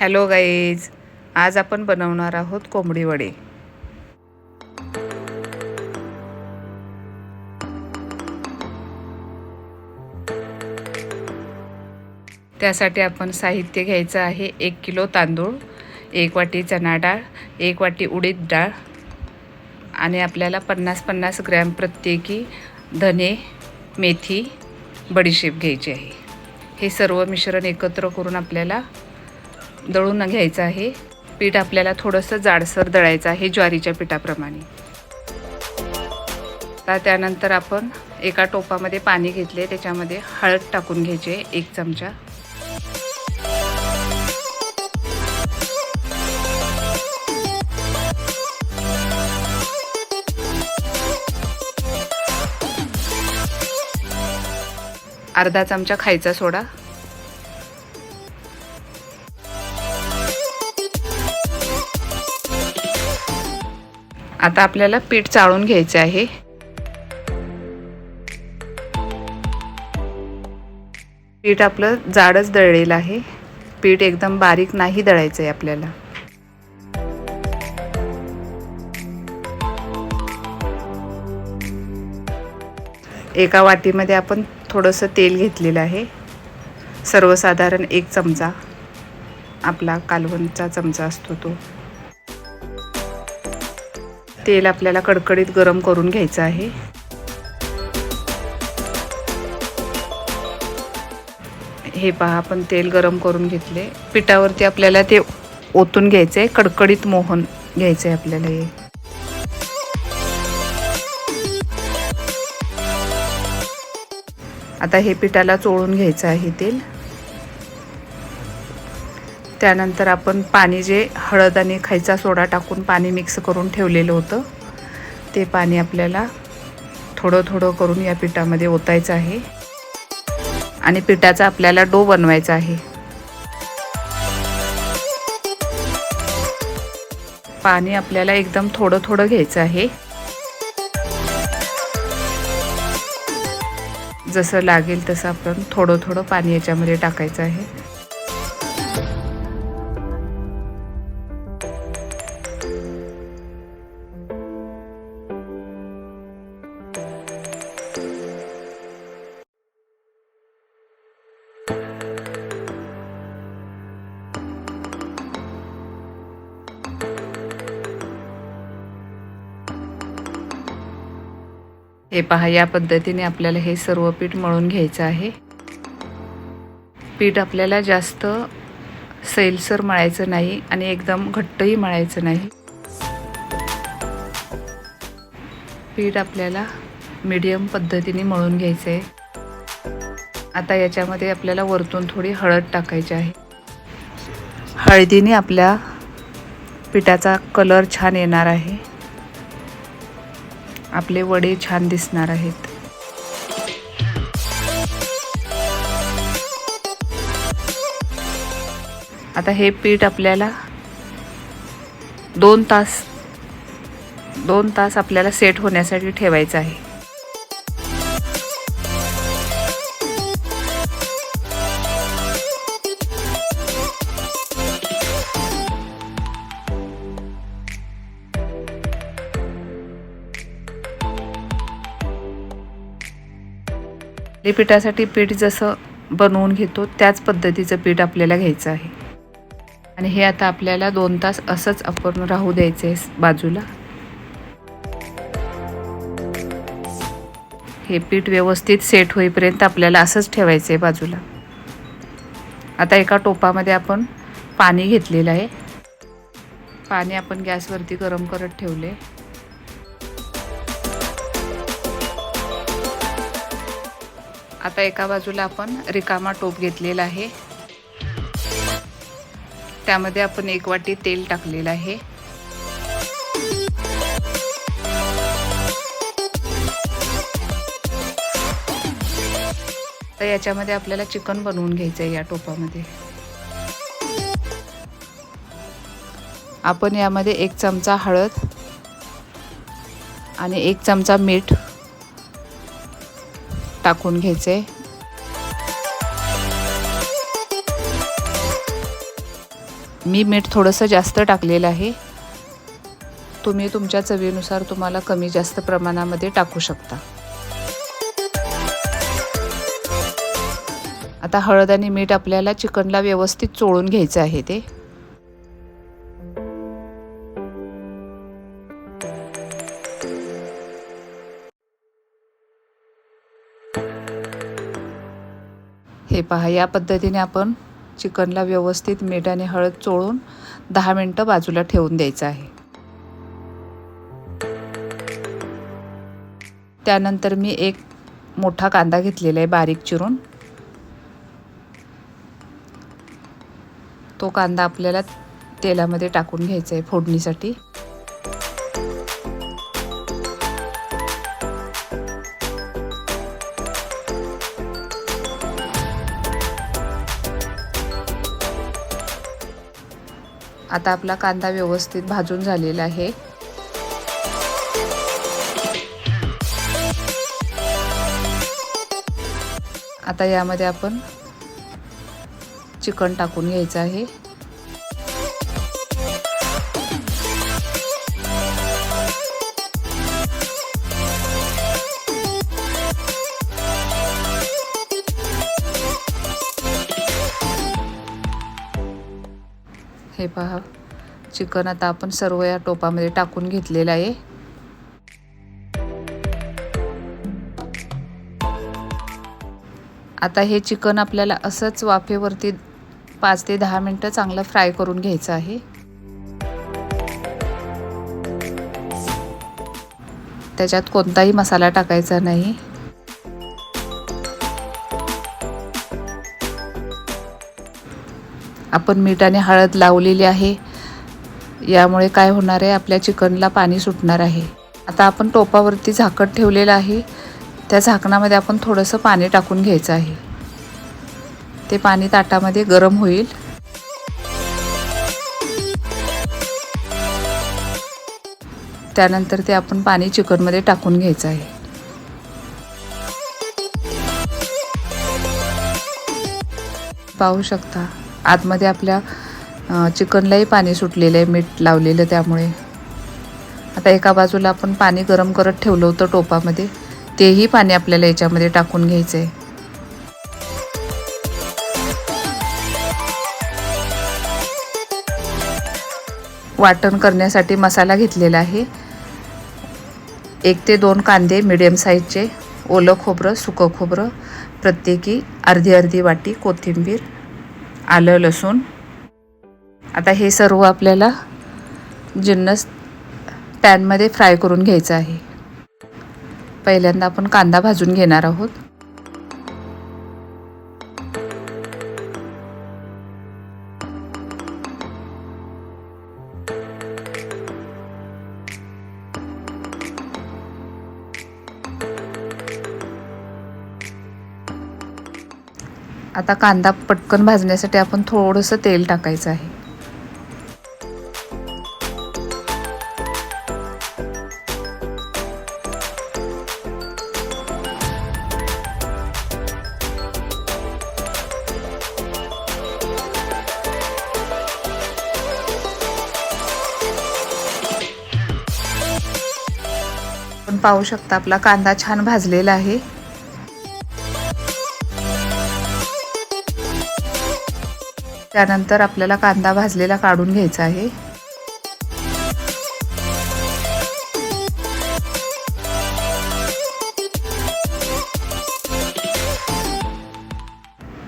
Hello guys आज आपण बनवणार आहोत कोंबडी वडे. त्यासाठी आपण साहित्य घ्यायचं आहे एक किलो तांदूळ एक वाटी चणा डाळ एक वाटी उडीद डाळ आणि आपल्याला पन्नास पन्नास ग्रॅम प्रत्येकी धने मेथी बडीशेप घ्यायची आहे. हे सर्व मिश्रण एकत्र करून आपल्याला दळून घ्यायचं आहे. पीठ आपल्याला थोडंसं जाडसर दळायचं आहे ज्वारीच्या पिठाप्रमाणे. आता त्यानंतर आपण एका टोपामध्ये पाणी घेतले त्याच्यामध्ये हळद टाकून घ्यायचे एक चमचा. अर्धा चमचा खायचा सोडा. आता आपल्याला पीठ चाळून घ्यायचं आहे. पीठ आपलं जाडच दळलेलं आहे. पीठ एकदम बारीक नाही दळायचं आहे आपल्याला. एका वाटीमध्ये आपण थोडंसं तेल घेतलेलं आहे. सर्वसाधारण एक चमचा. आपला कालवणचा चमचा असतो तो. तेल आपल्याला कडकडीत गरम करून घ्यायचं आहे. हे पहा आपण तेल गरम करून घेतले. पिठावरती आपल्याला ते ओतून घ्यायचं आहे कडकडीत मोहन घ्यायचं आहे आपल्याला हे. आता हे पिठाला चोळून घ्यायचं आहे तेल. त्यानंतर आपण पाणी जे हळद आणि खायचा सोडा टाकून पाणी मिक्स करून ठेवलेलं होतं. ते पाणी आपल्याला थोडं थोडं करून या पिठामध्ये ओतायचं आहे. आणि पिठाचा आपल्याला डो बनवायचा आहे. पाणी आपल्याला एकदम थोडं थोडं घ्यायचं आहे. जसं लागेल तसं आपण थोडं थोडं पाणी याच्यामध्ये टाकायचं आहे. हे पहा या पद्धतीने आपल्याला हे सर्व पीठ मळून घ्यायचं आहे. पीठ आपल्याला जास्त सैलसर मळायचं नाही आणि एकदम घट्टही मळायचं नाही. पीठ आपल्याला मीडियम पद्धतीने मळून घ्यायचं आहे. आता याच्यामध्ये आपल्याला वरतून थोडी हळद टाकायची आहे. हळदीने आपल्या पिठाचा कलर छान येणार आहे. आपले वडे छान दिसणार आहेत. आता हे पीठ आपल्याला दोन तास दोन तास आपल्याला सेट होण्यासाठी ठेवायचं आहे. पिठासाठी पीठ जसं बनवून घेतो त्याच पद्धतीचं पीठ आपल्याला घ्यायचं आहे. आणि हे आता आपल्याला दोन तास असंच आपण राहू द्यायचं आहे बाजूला. हे पीठ व्यवस्थित सेट होईपर्यंत आपल्याला असंच ठेवायचं आहे बाजूला. आता एका टोपामध्ये आपण पाणी घेतलेलं आहे. पाणी आपण गॅसवरती गरम करत ठेवले आता एका बाजूला आपण रिकामा टोप घेतलेला आहे. त्यामध्ये आपण एक वाटी तेल टाकलेलं आहे. तर याच्यामध्ये आपल्याला चिकन बनवून घ्यायचं आहे या टोपामध्ये. आपण यामध्ये एक चमचा हळद आणि एक चमचा मीठ टाकून घ्यायचे मी मीठ थोडंसं जास्त टाकलेलं आहे. तुम्ही तुमच्या चवीनुसार तुम्हाला कमी जास्त प्रमाणामध्ये टाकू शकता. आता हळद आणि मीठ आपल्याला चिकनला व्यवस्थित चोळून घ्यायचं आहे ते. पहा या पद्धतीने आपण चिकनला व्यवस्थित मीठ आणि हळद चोळून दहा मिनटं बाजूला ठेवून द्यायचं आहे. त्यानंतर मी एक मोठा कांदा घेतलेला आहे बारीक चिरून. तो कांदा आपल्याला तेलामध्ये टाकून घ्यायचा आहे फोडणीसाठी. आता आपला कांदा व्यवस्थित भाजून झालेला आहे. आता यामध्ये आपण चिकन टाकून घ्यायचं आहे. हे पहा. चिकन आता आपण सर्व या टोपामध्ये टाकून घेतलेलं आहे. आता हे चिकन आपल्याला असंच वाफेवरती पाच ते दहा मिनटं चांगलं फ्राय करून घ्यायचं आहे. त्याच्यात कोणताही मसाला टाकायचा नाही. आपण मीठ आणि हळद लावलेली आहे. यामुळे काय होणार आहे? आपल्या चिकनला पाणी सुटणार आहे. आता आपण टोपावरती झाकण ठेवलेलं आहे. त्या झाकणामध्ये आपण थोडंसं पाणी टाकून घ्यायचं आहे. ते पाणी ताटामध्ये गरम होईल. त्यानंतर ते आपण पाणी चिकनमध्ये टाकून घ्यायचं आहे. पाहू शकता. आतमध्ये आपल्या चिकनलाही पाणी सुटलेलं आहे मीठ लावलेलं त्यामुळे. आता एका बाजूला आपण पाणी गरम करत ठेवलं होतं टोपामध्ये तेही पाणी आपल्याला याच्यामध्ये टाकून घ्यायचं आहे वाटण करण्यासाठी मसाला घेतलेला आहे. एक ते दोन कांदे मिडियम साईजचे ओलं खोबरं सुकं खोबरं प्रत्येकी अर्धी अर्धी वाटी कोथिंबीर आलं लसूण. आता हे सर्व आपल्याला जिन्नस पॅनमध्ये फ्राय करून घ्यायचं आहे. पहिल्यांदा आपण कांदा भाजून घेणार आहोत. आता कांदा पटकन भाजण्यासाठी आपण थोडंसं तेल टाकायचं आहे. आपण पाहू शकता आपला कांदा छान भाजलेला आहे. त्यानंतर आपल्याला कांदा भाजलेला काढून घ्यायचा आहे.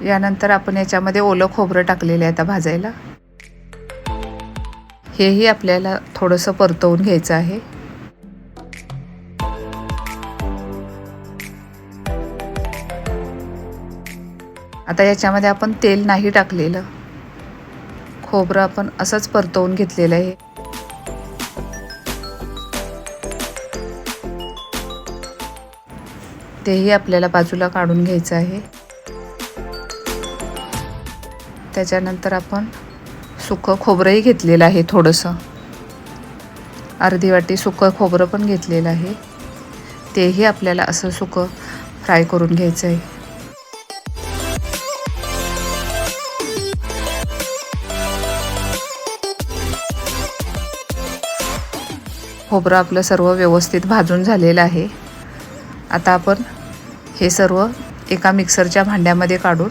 यानंतर आपण याच्यामध्ये ओलं खोबरं टाकलेलं आहे आता भाजायला. हेही आपल्याला थोडंसं परतवून घ्यायचं आहे. आता याच्यामध्ये आपण तेल नाही टाकलेलं. खोबरं आपण असंच परतवून घेतलेलं आहे. तेही आपल्याला बाजूला काढून घ्यायचं आहे. त्याच्यानंतर आपण सुकं खोबरंही घेतलेलं आहे थोडंसं. अर्धी वाटी सुकं खोबरं पण घेतलेलं आहे. तेही आपल्याला असं सुकं फ्राय करून घ्यायचं आहे. खोबरं आपलं सर्व व्यवस्थित भाजून झालेलं आहे. आता आपण हे सर्व एका मिक्सरच्या भांड्यामध्ये काढून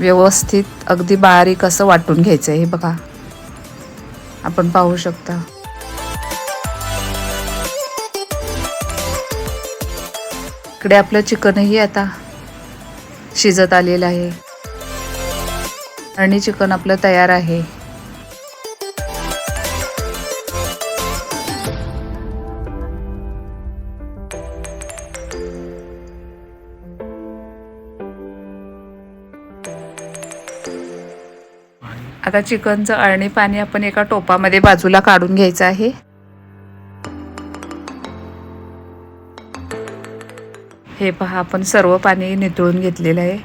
व्यवस्थित अगदी बारीक असं वाटून घ्यायचं आहे हे बघा. आपण पाहू शकता. इकडे आपलं चिकनही आता शिजत आलेलं आहे. आणि चिकन आपलं तयार आहे. आता चिकनचं अळणी पाणी आपण एका टोपामध्ये बाजूला काढून घ्यायचं आहे. हे पहा आपण सर्व पाणी नितळून घेतलेलं आहे.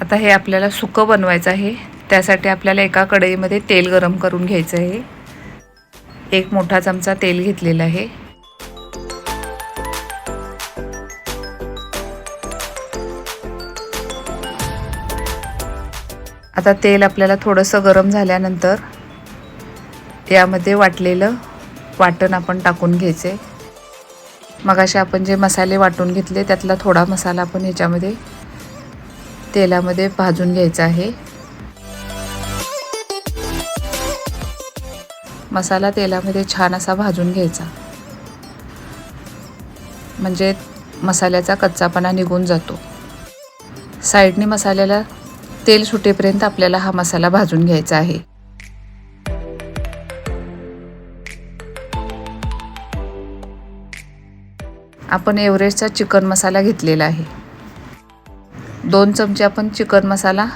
आता हे आपल्याला सुकं बनवायचं आहे. त्यासाठी आपल्याला एका कढईमध्ये तेल गरम करून घ्यायचं आहे. एक मोठा चमचा तेल घेतलेला आहे. आता तेल आपल्याला थोडंसं गरम झाल्यानंतर यामध्ये वाटलेलं वाटण आपण टाकून घ्यायचे. मग असे आपण जे मसाले वाटून घेतले त्यातला थोडा मसाला आपण ह्याच्यामध्ये तेलामध्ये भाजून घ्यायचा आहे. मसाला तेलामध्ये छान असा भाजून घ्यायचा. म्हणजे मसाल्याचा कच्चापणा निघून जातो. साईडने मसाल्याला तेल सुटेपर्यंत आपल्याला हा मसाला भाजून घ्यायचा आहे. आपण एव्हरेस्टचा चिकन मसाला घेतलेला आहे. दोन चमचे आपण चिकन मसाला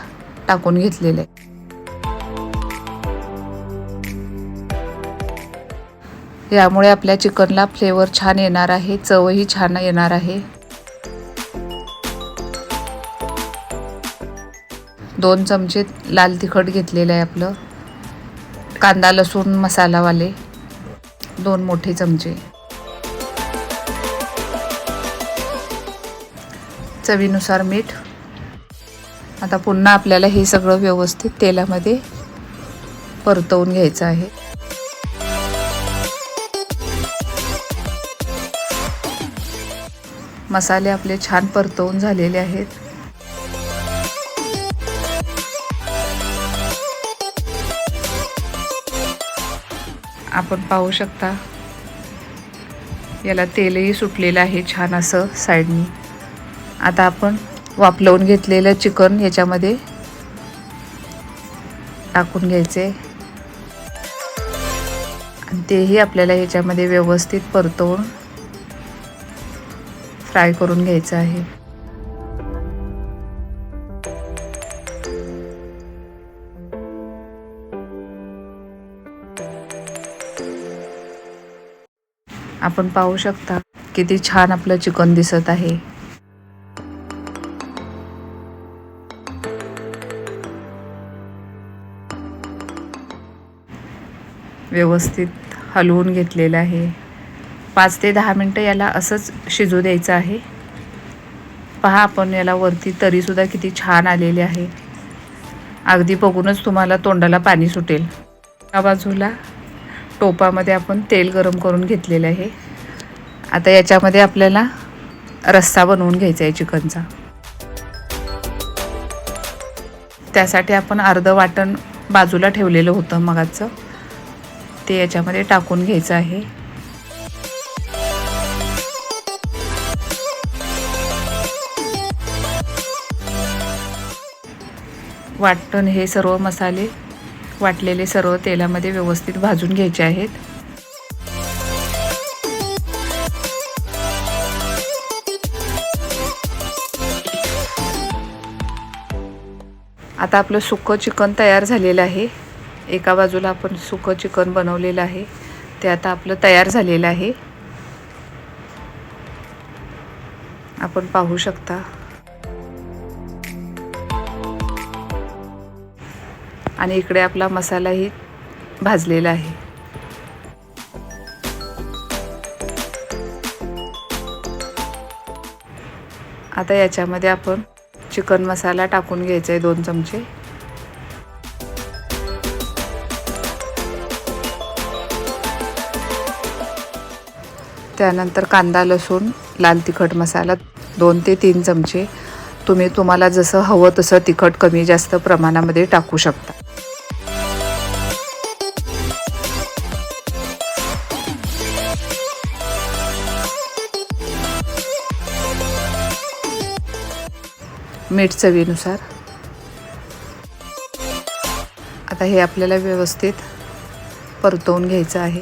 टाकून घेतलेला आहे. यामुळे आपल्या चिकनला फ्लेवर छान येणार आहे चवही छान येणार आहे. दोन चमचे लाल तिखट घेतलेलं आहे आपलं. कांदा लसूण मसालावाले. दोन मोठे चमचे. चवीनुसार मीठ. आता पुन्हा आपल्याला हे सगळं व्यवस्थित तेलामध्ये परतवून घ्यायचं आहे. मसाले आपले छान परतवून झालेले आहेत. आपण पाहू शकता. याला तेलही सुटलेलं आहे छान असं साईडनी. आता आपण वापलवून घेतलेलं चिकन याच्यामध्ये टाकून घ्यायचे. आणि तेही आपल्याला ह्याच्यामध्ये व्यवस्थित परतवून फ्राय करून घ्यायचं आहे. आपण पाहू शकता किती छान आपलं चिकन दिसत आहे. व्यवस्थित हलवून घेतलेलं आहे. पाच ते दहा मिनटं याला असंच शिजू द्यायचं आहे. पहा आपण याला वरती तरीसुद्धा किती छान आलेले आहे. अगदी बघूनच तुम्हाला तोंडाला पाणी सुटेल. त्या बाजूला टोपामध्ये आपण तेल गरम करून घेतलेलं आहे. आता याच्यामध्ये आपल्याला रस्सा बनवून घ्यायचा आहे चिकनचा. त्यासाठी आपण अर्धं वाटण बाजूला ठेवलेलं होतं मगाचं. ते याच्यामध्ये टाकून घ्यायचं आहे. वाटण हे सर्व मसाले वाटलेले सर्व तेलामध्ये व्यवस्थित भाजून घ्यायचे आहेत. आता आपलं सुकं चिकन तयार झालेलं आहे. एका बाजूला आपण सुकं चिकन बनवलेलं आहे. ते आता आपलं तयार झालेलं आहे. आपण पाहू शकता. आणि इकडे आपला मसालाही भाजलेला आहे. आता याच्यामध्ये आपण चिकन मसाला टाकून घ्यायचा आहे दोन चमचे. त्यानंतर कांदा लसूण लाल तिखट मसाला दोन ते तीन चमचे. तुम्ही तुम्हाला जसं हवं तसं तिखट कमी जास्त प्रमाणामध्ये टाकू शकता. मीठ चवीनुसार आता हे आपल्याला व्यवस्थित परतवून घ्यायचं आहे.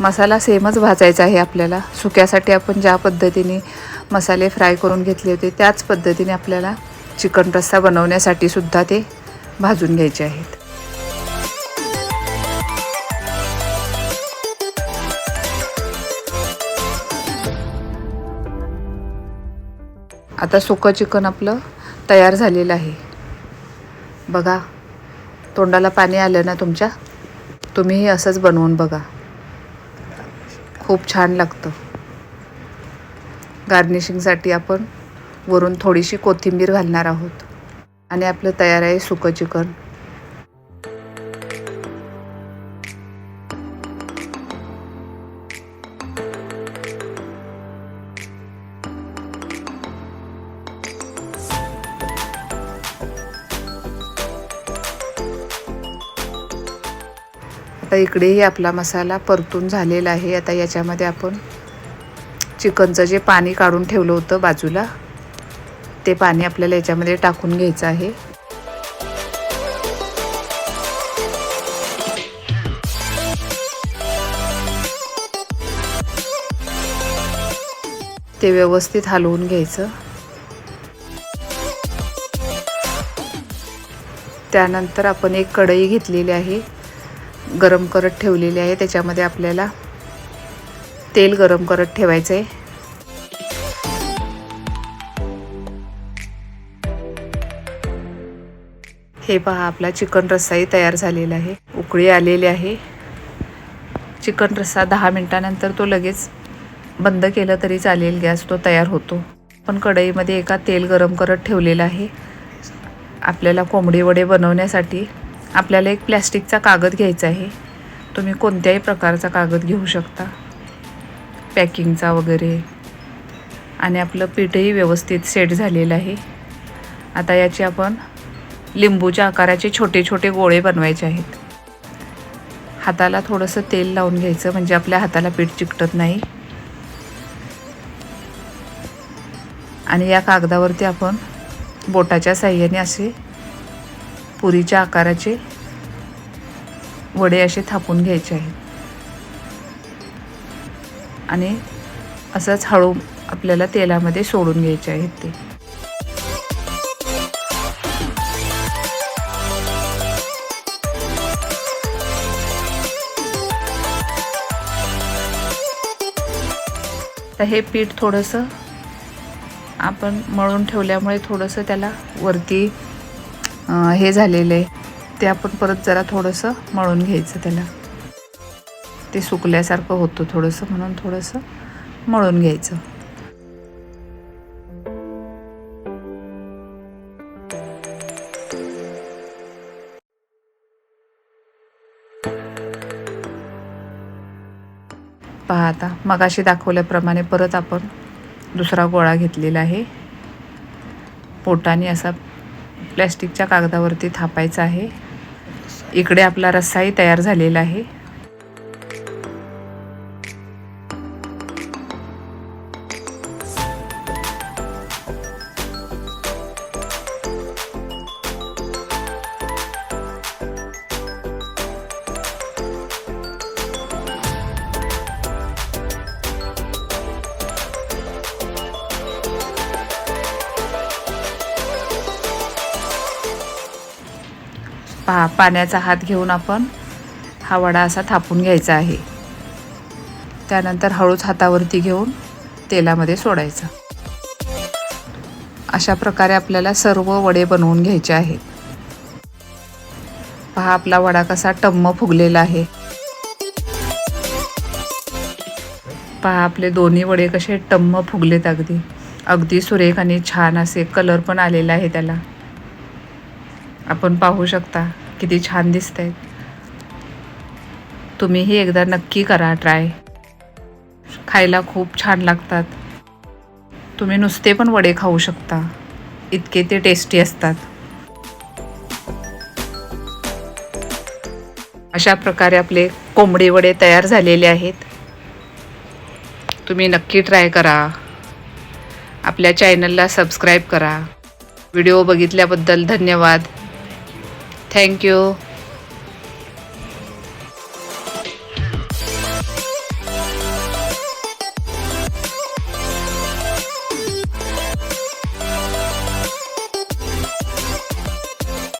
मसाला सेमच भाजायचा आहे आपल्याला. सुक्यासाठी आपण ज्या पद्धतीने मसाले फ्राय करून घेतले होते त्याच पद्धतीने आपल्याला चिकन रस्सा बनवण्यासाठी सुद्धा ते भाजून घ्यायचे आहेत. आता सुकं चिकन आपलं तयार झालेलं आहे. बघा तोंडाला पाणी आलं ना तुमच्या? तुम्हीही असंच बनवून बघा. खूप छान लागतं. गार्निशिंगसाठी आपण वरून थोडीशी कोथिंबीर घालणार आहोत. आणि आपलं तयार आहे सुकं चिकन. आता इकडेही आपला मसाला परतून झालेला आहे. आता याच्यामध्ये आपण चिकनचं जे पाणी काढून ठेवलं होतं बाजूला ते पाणी आपल्याला याच्यामध्ये टाकून घ्यायचं आहे. ते व्यवस्थित हलवून घ्यायचं. त्यानंतर आपण एक कढई घेतलेली आहे. गरम करत ठेवलेली आहे. त्याच्यामध्ये आपल्याला तेल गरम करत ठेवायचं आहे हे पहा आपला चिकन रस्साही तयार झालेला आहे. उकळी आलेली आहे. चिकन रस्सा दहा मिनटानंतर तो लगेच बंद केलं तरी चालेल. गॅस तो तयार होतो. पण कढईमध्ये एका तेल गरम करत ठेवलेलं आहे. आपल्याला कोंबडी वडे बनवण्यासाठी आपल्याला एक प्लॅस्टिकचा कागद घ्यायचा आहे. तुम्ही कोणत्याही प्रकारचा कागद घेऊ शकता. पॅकिंगचा वगैरे. आणि आपलं पीठही व्यवस्थित सेट झालेलं आहे. आता याचे आपण लिंबूच्या आकाराचे छोटे छोटे गोळे बनवायचे आहेत. हाताला थोडंसं तेल लावून घ्यायचं म्हणजे आपल्या हाताला पीठ चिकटत नाही. आणि या कागदावरती आपण बोटाच्या साह्याने असे पुरीच्या आकाराचे वडे असे थापून घ्यायचे आहेत. आणि असंच हळू आपल्याला तेलामध्ये सोडून घ्यायचे आहेत ते. तर हे पीठ थोडंसं आपण मळून ठेवल्यामुळे थोडंसं त्याला वरती हे झालेलं आहे. ते आपण परत जरा थोडंसं मळून घ्यायचं त्याला. ते सुकल्यासारखं होतं थोडंसं म्हणून थोडंसं मळून घ्यायचं. पहा आता मगाशी दाखवल्याप्रमाणे परत आपण दुसरा गोळा घेतलेला आहे. पोटाने असा प्लॅस्टिकच्या कागदावरती थापायचं आहे. इकडे आपला रस्साही तयार झालेला आहे. पहा पाण्याचा हात घेऊन आपण हा वडा असा थापून घ्यायचा आहे. त्यानंतर हळूच हातावरती घेऊन तेलामध्ये सोडायचं. अशा प्रकारे आपल्याला सर्व वडे बनवून घ्यायचे आहेत. पहा आपला वडा कसा टम्म फुगलेला आहे. पहा आपले दोन्ही वडे कसे टम्म फुगलेत अगदी. अगदी सुरेख आणि छान असे कलर पण आलेला आहे त्याला. आपण पाहू शकता किती छान दिसत आहेत तुम्हीही एकदा नक्की करा ट्राय. खायला खूप छान लागतात. तुम्ही नुसते पण वडे खाऊ शकता. इतके ते टेस्टी असतात. अशा प्रकारे आपले कोंबडी वडे तयार झालेले आहेत. तुम्ही नक्की ट्राय करा. आपल्या चॅनलला सबस्क्राईब करा. व्हिडिओ बघितल्याबद्दल धन्यवाद. Thank you.